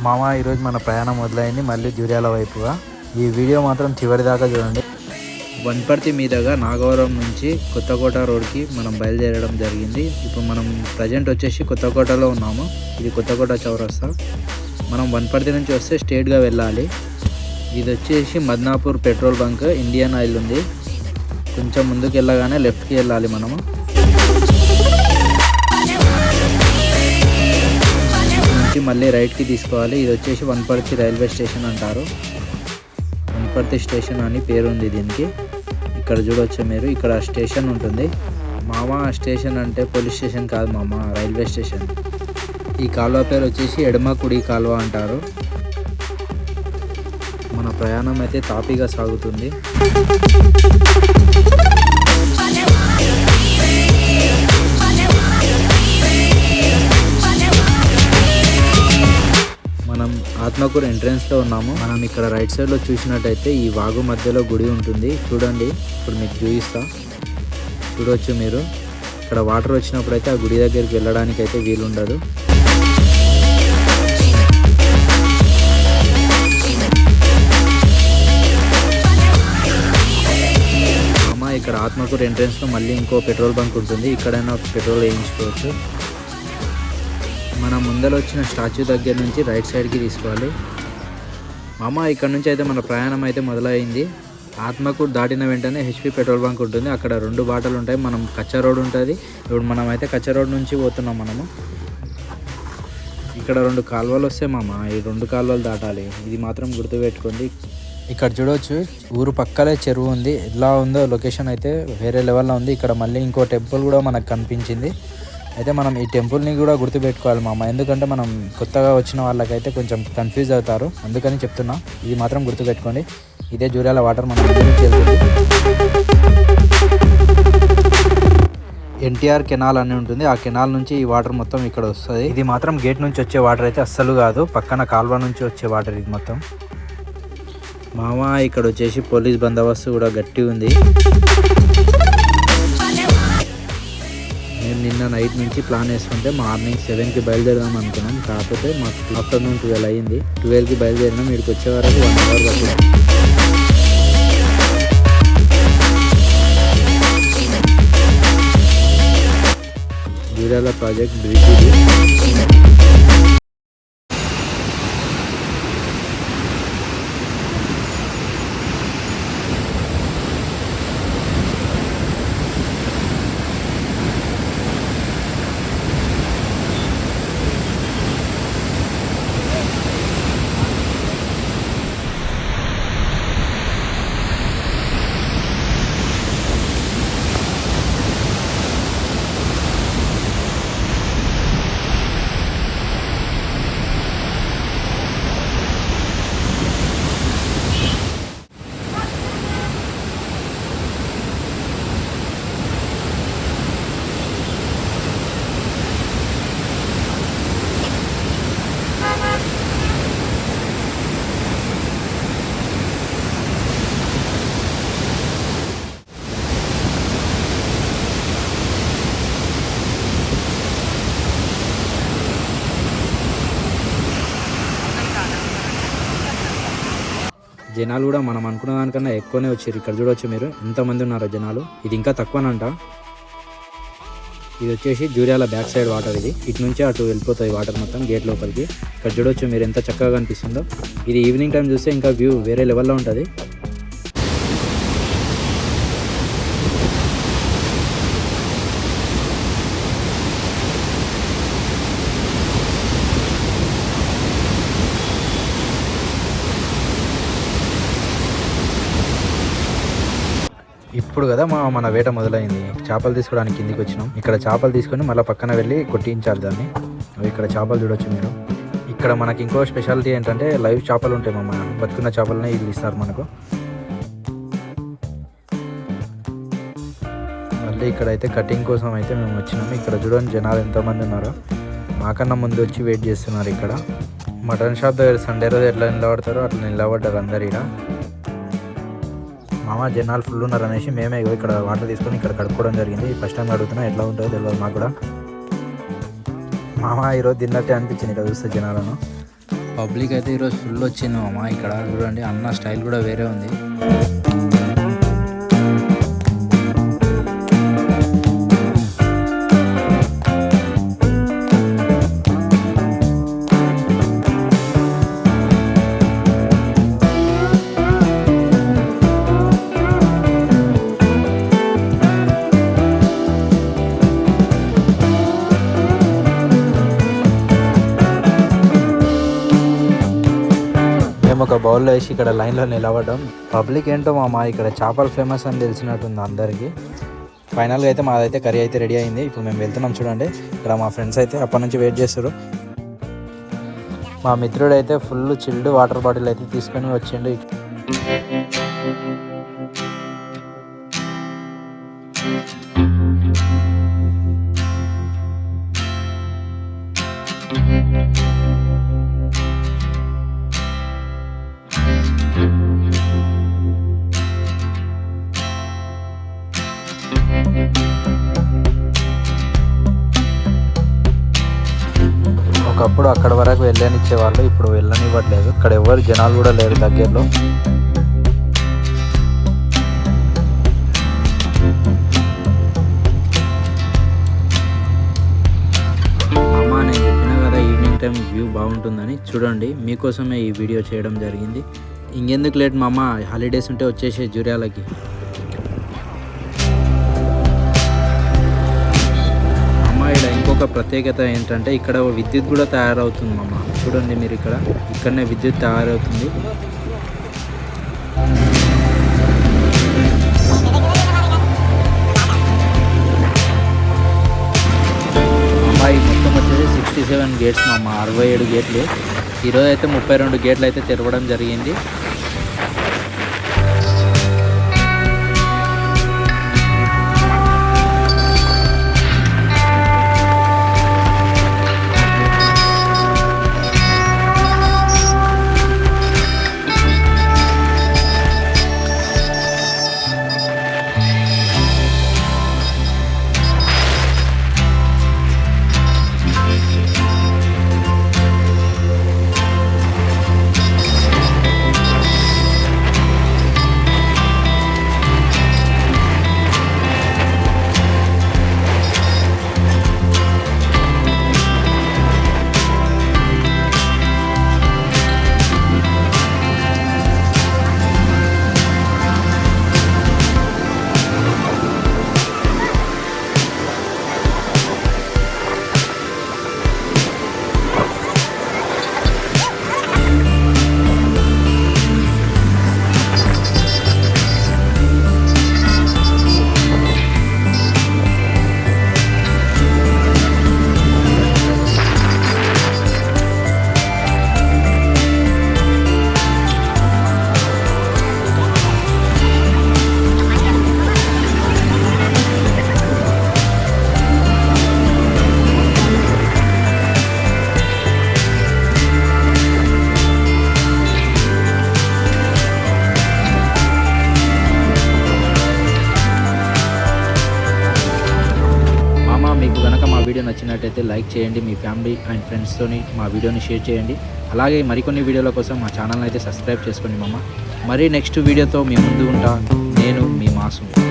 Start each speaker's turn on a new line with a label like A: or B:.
A: మామ ఈరోజు మన ప్రయాణం మొదలైంది. మళ్ళీ జూర్యాల వైపుగా. ఈ వీడియో మాత్రం చివరి దాకా చూడండి. వన్పర్తి మీదుగా నాగవరం నుంచి కొత్తకోట రోడ్కి మనం బయలుదేరడం జరిగింది. ఇప్పుడు మనం ప్రజెంట్ వచ్చేసి కొత్తకోటలో ఉన్నాము. ఇది కొత్తకోట చౌరస్తా. మనం వన్పర్తి నుంచి వస్తే స్ట్రేట్గా వెళ్ళాలి. ఇది వచ్చేసి Madnapur petrol bunk. Indian oil ఉంది. కొంచెం ముందుకు వెళ్ళగానే లెఫ్ట్కి వెళ్ళాలి మనము. నుంచి మళ్ళీ రైట్కి తీసుకోవాలి. ఇది వచ్చేసి వన్పర్తి రైల్వే స్టేషన్ అంటారు. వన్పర్తి స్టేషన్ అని పేరు ఉంది దీనికి. ఇక్కడ చూడవచ్చు మీరు. ఇక్కడ స్టేషన్ ఉంటుంది. మామ స్టేషన్ అంటే పోలీస్ స్టేషన్ కాదు మామ రైల్వే స్టేషన్. ఈ కాలువ పేరు వచ్చేసి ఎడమకుడి కాలువ అంటారు. మన ప్రయాణం అయితే తాపీగా సాగుతుంది. మనం ఆత్మకూరు ఎంట్రన్స్లో ఉన్నాము. మనం ఇక్కడ రైట్ సైడ్లో చూసినట్టయితే ఈ వాగు మధ్యలో గుడి ఉంటుంది. చూడండి ఇప్పుడు మీకు చూపిస్తా. చూడవచ్చు మీరు. ఇక్కడ వాటర్ వచ్చినప్పుడు అయితే ఆ గుడి దగ్గరికి వెళ్ళడానికి అయితే వీలుండదు. అమ్మ ఇక్కడ ఆత్మకూరు ఎంట్రన్స్లో మళ్ళీ ఇంకో పెట్రోల్ బంక్ ఉంటుంది. ఇక్కడైనా పెట్రోల్ వేయించుకోవచ్చు. మన ముందర వచ్చిన స్టాచ్యూ దగ్గర నుంచి రైట్ సైడ్కి తీసుకోవాలి. మామ ఇక్కడ నుంచి అయితే మన ప్రయాణం అయితే మొదలైంది. ఆత్మకూరు దాటిన వెంటనే హెచ్పి పెట్రోల్ బంక్ ఉంటుంది. అక్కడ రెండు బాటలు ఉంటాయి. మనం కచ్చా రోడ్ ఉంటుంది. ఇప్పుడు మనం అయితే కచ్చా రోడ్ నుంచి పోతున్నాం మనము. ఇక్కడ రెండు కాలువలు వస్తాయి మామ. ఈ రెండు కాలువలు దాటాలి. ఇది మాత్రం గుర్తుపెట్టుకోండి. ఇక్కడ చూడవచ్చు ఊరు పక్కలే చెరువు ఉంది. ఎలా ఉందో లొకేషన్ అయితే వేరే లెవెల్లో ఉంది. ఇక్కడ మళ్ళీ ఇంకో టెంపుల్ కూడా మనకు కనిపించింది. అయితే మనం ఈ టెంపుల్ని కూడా గుర్తుపెట్టుకోవాలి మామ. ఎందుకంటే మనం కొత్తగా వచ్చిన వాళ్ళకైతే కొంచెం కన్ఫ్యూజ్ అవుతారు. అందుకని చెప్తున్నా. ఇది మాత్రం గుర్తుపెట్టుకోండి. ఇదే జూరాల వాటర్ మనం ఎన్టీఆర్ కెనాల్ అని ఉంటుంది. ఆ కెనాల్ నుంచి ఈ వాటర్ మొత్తం ఇక్కడ వస్తుంది. ఇది మాత్రం గేట్ నుంచి వచ్చే వాటర్ అయితే అస్సలు కాదు. పక్కన కాల్వ నుంచి వచ్చే వాటర్ ఇది మొత్తం. మామ ఇక్కడ వచ్చేసి పోలీస్ బందోబస్తు కూడా గట్టి ఉంది మేము నిన్న నైట్ నుంచి ప్లాన్ వేసుకుంటే మార్నింగ్ సెవెన్కి బయలుదేరదాం అనుకున్నాం. కాకపోతే మాకు ఆఫ్టర్నూన్ ట్వెల్వ్ అయ్యింది. ట్వెల్వ్కి బయలుదేరినాం ఇక్కడికి వచ్చే వరకు వన్ అవర్ పట్టింది. జూరాల ప్రాజెక్ట్ బ్రిడ్జ్ జనాలు కూడా మనం అనుకున్న దానికన్నా ఎక్కువనే వచ్చారు. ఇక్కడ చూడవచ్చు మీరు. ఎంతమంది ఉన్నారో జనాలు? ఇది ఇంకా తక్కువనంట. ఇది వచ్చేసి జూరియాల బ్యాక్ సైడ్ వాటర్ ఇది. ఇటు నుంచి అటు వెళ్ళిపోతాయి వాటర్ మొత్తం గేట్ లోపలికి. ఇక్కడ చూడవచ్చు మీరు ఎంత చక్కగా కనిపిస్తుందో. ఇది ఈవినింగ్ టైం చూస్తే ఇంకా వ్యూ వేరే లెవెల్లో ఉంటుంది. ఇప్పుడు కదా మా మన వేట మొదలైంది. చేపలు తీసుకోవడానికి కిందికి వచ్చినాం. ఇక్కడ చేపలు తీసుకొని మళ్ళీ పక్కన వెళ్ళి కొట్టించాలి దాన్ని. ఇక్కడ చేపలు చూడొచ్చు మీరు. ఇక్కడ మనకి ఇంకో స్పెషాలిటీ ఏంటంటే లైవ్ చేపలు ఉంటాయి మా బతుకున్న చేపలనే వీళ్ళు ఇస్తారు మనకు. మళ్ళీ ఇక్కడైతే కటింగ్ కోసం అయితే మేము వచ్చినాము ఇక్కడ చూడండి జనాలు ఎంతమంది ఉన్నారో. మాకన్నా ముందు వచ్చి వెయిట్ చేస్తున్నారు ఇక్కడ. మటన్ షాప్ దగ్గర సండే రోజు ఎట్లా నిలబడతారో అట్లా నిలబడ్డారు అందరు ఇక్కడ మామ జనాలు ఫుల్ ఉన్నారు అనేసి మేమే ఇక్కడ వాటర్ తీసుకొని ఇక్కడ కడుక్కోవడం జరిగింది. ఫస్ట్ టైం అడుగుతున్నా ఎట్లా ఉంటుందో తెలియదు మాకు కూడా. మామ ఈరోజు తిన్నట్టే అనిపించింది ఇక్కడ చూస్తే జనాలను. పబ్లిక్ అయితే ఈరోజు ఫుల్ వచ్చింది మామ. ఇక్కడ చూడండి అన్న స్టైల్ కూడా వేరే ఉంది. బౌల్లో వేసి ఇక్కడ లైన్లో నిలవడం పబ్లిక్ ఏంటో మామ ఇక్కడ చేపలు ఫేమస్ అని తెలిసినట్టుంది అందరికీ. ఫైనల్గా అయితే మాదైతే కర్రీ అయితే రెడీ అయింది. ఇప్పుడు మేము వెళ్తున్నాం చూడండి. ఇక్కడ మా ఫ్రెండ్స్ అయితే అప్పటి నుంచి వెయిట్ చేస్తారు మా మిత్రుడు అయితే ఫుల్ చిల్డ్ వాటర్ బాటిల్ అయితే తీసుకొని వచ్చిండు. ఒకప్పుడు అక్కడ వరకు వెళ్ళనిచ్చే వాళ్ళు ఇప్పుడు వెళ్ళనివ్వట్లేదు. ఇక్కడ ఎవరు జనాలు కూడా లేరు దగ్గరలో. అమ్మ నేను చెప్పిన కదా టైం వ్యూ బాగుంటుందని. చూడండి మీకోసమే ఈ వీడియో చేయడం జరిగింది. ఇంకెందుకు లేట్ మా అమ్మ హాలిడేస్ ఉంటే వచ్చేసే జుర్యాలకి. ఒక ప్రత్యేకత ఏంటంటే ఇక్కడ విద్యుత్ కూడా తయారవుతుంది మామ. చూడండి మీరు ఇక్కడ. ఇక్కడనే విద్యుత్ తయారవుతుంది. అమ్మాయి మొత్తం వచ్చేసి సిక్స్టీ సెవెన్ గేట్స్ మా అమ్మ అరవై ఏడు గేట్లు ఈరోజు అయితే ముప్పై రెండు గేట్లు అయితే తెరవడం జరిగింది. నచ్చినట్టయితే లైక్ చేయండి మీ ఫ్యామిలీ అండ్ ఫ్రెండ్స్తోని మా వీడియోని షేర్ చేయండి. అలాగే మరికొన్ని వీడియోల కోసం మా ఛానల్ అయితే సబ్స్క్రైబ్ చేసుకోండి మామ మరీ నెక్స్ట్ వీడియోతో మీ ముందు ఉంటా. నేను మీ మాసు